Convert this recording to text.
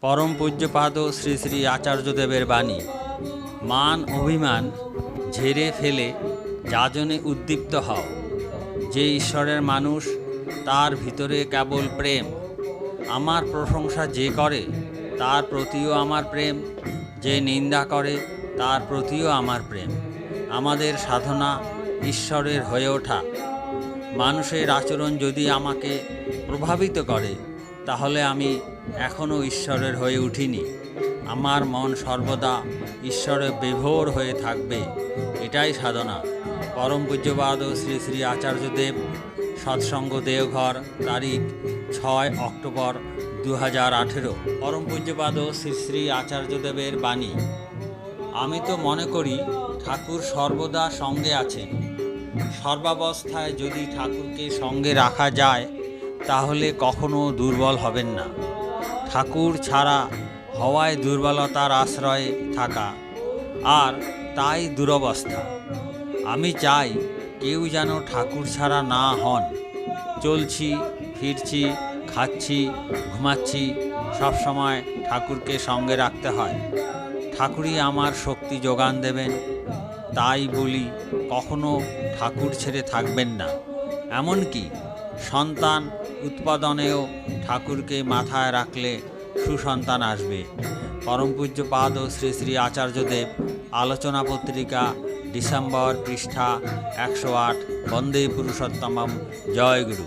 পরম পূজ্যপাদ শ্রী শ্রী আচার্যদেবের বাণী। মান অভিমান, ঝেড়ে ফেলে যাজনে উদ্দীপ্ত হও। যে ঈশ্বরের মানুষ, তার ভিতরে কেবল প্রেম। আমার প্রশংসা যে করে, তার প্রতিও আমার প্রেম। যে নিন্দা করে, তার প্রতিও আমার প্রেম। আমাদের সাধনা ঈশ্বরের হয়ে ওঠা। মানুষের আচরণ যদি আমাকে প্রভাবিত করে তাহলে আমি এখনও ঈশ্বরের হয়ে উঠিনি। আমার মন সর্বদা ঈশ্বরে বিভোর হয়ে থাকবে, এটাই সাধনা। পরম পূজ্যবাদ শ্রী শ্রী আচার্যদেব সৎসঙ্গ দেওঘর তারিখ ছয় অক্টোবর দু হাজার আঠেরো। পরম পূজ্যপাদ ও শ্রী শ্রী আচার্যদেবের বাণী। আমি তো মনে করি ঠাকুর সর্বদা সঙ্গে আছেন। সর্বাবস্থায় যদি ঠাকুরকে সঙ্গে রাখা যায় তাহলে কখনো দুর্বল হবেন না। ঠাকুর ছাড়া হওয়ায় দুর্বলতার আশ্রয়ে থাকা, আর তাই দুরবস্থা। আমি চাই কেউ যেন ঠাকুর ছাড়া না হন। চলছি, ফিরছি, খাচ্ছি, ঘুমাচ্ছি, সব সময় ঠাকুরকে সঙ্গে রাখতে হয়। ঠাকুরই আমার শক্তি যোগান দেবেন। তাই বলি, কখনো ঠাকুর ছেড়ে থাকবেন না। এমনকি সন্তান উৎপাদনেও ঠাকুরকে মাথায় রাখলে সুসন্তান আসবে। পরম পূজ্য পাদ ও শ্রী শ্রী আচার্যদেব আলোচনা পত্রিকা ডিসেম্বর পৃষ্ঠা একশো আট বন্দে পুরুষোত্তমম জয় গুরু।